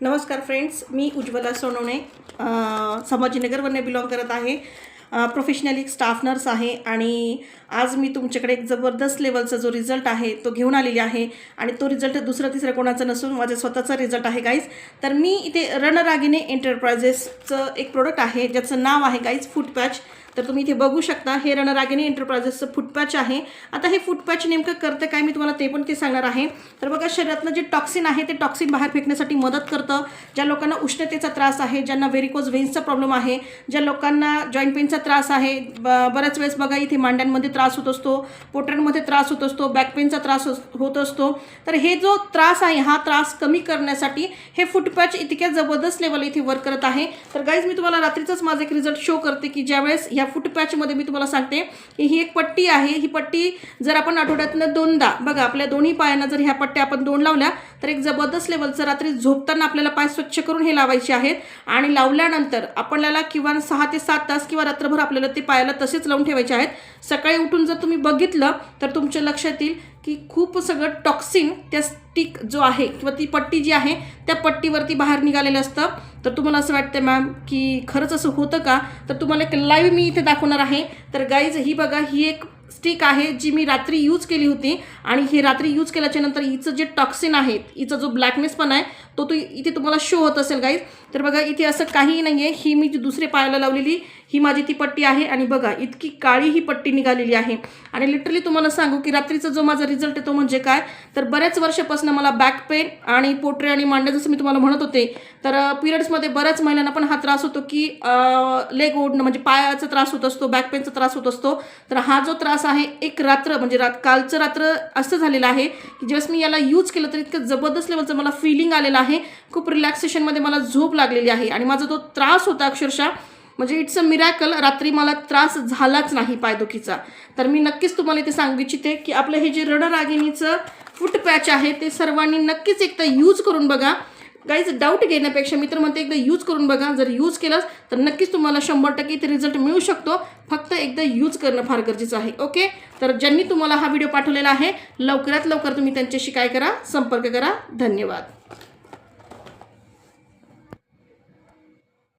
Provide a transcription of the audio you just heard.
नमस्कार फ्रेंड्स मी उज्ज्वला सोनवणे संभाजीनगरवरने बिलॉंग करत आहे. प्रोफेशनली स्टाफ नर्स आहे आणि आज मी तुमच्याकडे एक जबरदस्त लेवलचा जो रिझल्ट आहे तो घेऊन आलेली आहे आणि तो रिझल्ट दुसरा तिसरा कोणाचा नसून माझा स्वतःचा रिझल्ट आहे गाईज तर मी इथे रणरागिने एंटरप्रायझेसचं एक प्रोडक्ट आहे ज्याचं नाव आहे गाईज फूड पॅच तर तुम्ही इथे बघू शकता हे रणरागिनी एंटरप्राइजेसचं फुटपॅच आहे. आता हे फुटपॅच नेमकं करतं काय मी तुम्हाला ते पण ते सांगणार आहे. तर बघा शरीरातलं जे टॉक्सिन आहे ते टॉक्सिन बाहेर फेकण्यासाठी मदत करतं. ज्या लोकांना उष्णतेचा त्रास आहे ज्यांना व्हेरिकोज व्हेन्सचा प्रॉब्लेम आहे ज्या लोकांना जॉईंट पेनचा त्रास आहे ब- बऱ्याच वेळेस बघा इथे मांड्यांमध्ये त्रास होत असतो पोटऱ्यांमध्ये त्रास होत असतो बॅक पेनचा त्रास होत असतो. तर हे जो त्रास आहे हा त्रास कमी करण्यासाठी हे फुटपॅच इतक्या जबरदस्त लेवल इथे वर्क करत आहे. तर गाईज मी तुम्हाला रात्रीचाच माझा एक रिझल्ट शो करते की ज्यावेळेस ह्या फुटपॅचमध्ये मी तुम्हाला सांगते की ही एक पट्टी आहे. ही पट्टी जर आपण आठवड्यातनं दोनदा बघा आपल्या दोन्ही पायांना जर ह्या पट्ट्या आपण दोन लावल्या तर एक जबरदस्त लेवलचं रात्री झोपताना आपल्याला पाय स्वच्छ करून हे लावायचे आहेत. आणि लावल्यानंतर आपल्याला किंवा सहा ते सात तास किंवा रात्रभर आपल्याला ते पायाला तसेच लावून ठेवायचे आहेत. सकाळी उठून जर तुम्ही बघितलं तर तुमच्या लक्षात येईल की खूप सगळं टॉक्सिन त्या स्टिक जो आहे किंवा ती पट्टी जी आहे त्या पट्टीवरती बाहेर निघालेलं असतं. तर तुम्हाला असं वाटतं मॅम की खरंच असं होतं का? तर तुम्हाला एक लाईव्ह मी इथे दाखवणार आहे. तर गाईज ही बघा ही एक स्टिक आहे जी मी रात्री यूज केली होती. आणि हे रात्री यूज केल्याच्यानंतर हिचं जे टॉक्सिन आहे हिचा जो ब्लॅकनेस पण आहे तो तो इथे तुम्हाला शो होत असेल गाईज तर बघा इथे असं काहीही नाही आहे ही मी जी दुसरे पायाला लावलेली ही माझी ती पट्टी आहे. आणि बघा इतकी काळी ही पट्टी निघालेली आहे. आणि लिटरली तुम्हाला सांगू की रात्रीचा जो माझा रिझल्ट आहे तो म्हणजे काय? तर बऱ्याच वर्षापासून मला बॅक पेन आणि पोटरे आणि मांड्या जसं मी तुम्हाला म्हणत होते तर पिरियड्समध्ये बऱ्याच महिलांना पण हा त्रास होतो की लेग ओढणं म्हणजे पायाचा त्रास होत असतो बॅक पेनचा त्रास होत असतो. तर हा जो त्रास आहे एक रात्र म्हणजे रात कालचं रात्र असं झालेलं आहे की ज्यावेळेस मी याला यूज केलं तर इतकं जबरदस्त लेवलचं मला फिलिंग आलेलं आहे. खूप रिलॅक्सेशनमध्ये मला झोप लागलेली आहे. आणि माझा तो त्रास होता अक्षरशः म्हणजे इट्स अ मिरॅकल रात्री मला त्रास झालाच नाही पायदुखीचा. तर मी नक्कीच तुम्हाला इथे सांगू इच्छिते की आपलं हे जे रणरागिणीचं फूट पॅच आहे ते सर्वांनी नक्कीच एकदा यूज करून बघा. काहीच डाऊट घेण्यापेक्षा मी तर म्हणते एकदा यूज करून बघा. जर यूज केलंच तर नक्कीच तुम्हाला शंभर टक्के इथे रिझल्ट मिळू शकतो. फक्त एकदा यूज करणं फार गरजेचं आहे ओके तर ज्यांनी तुम्हाला हा व्हिडिओ पाठवलेला आहे लवकरात लवकर तुम्ही त्यांच्याशी काय करा संपर्क करा. धन्यवाद.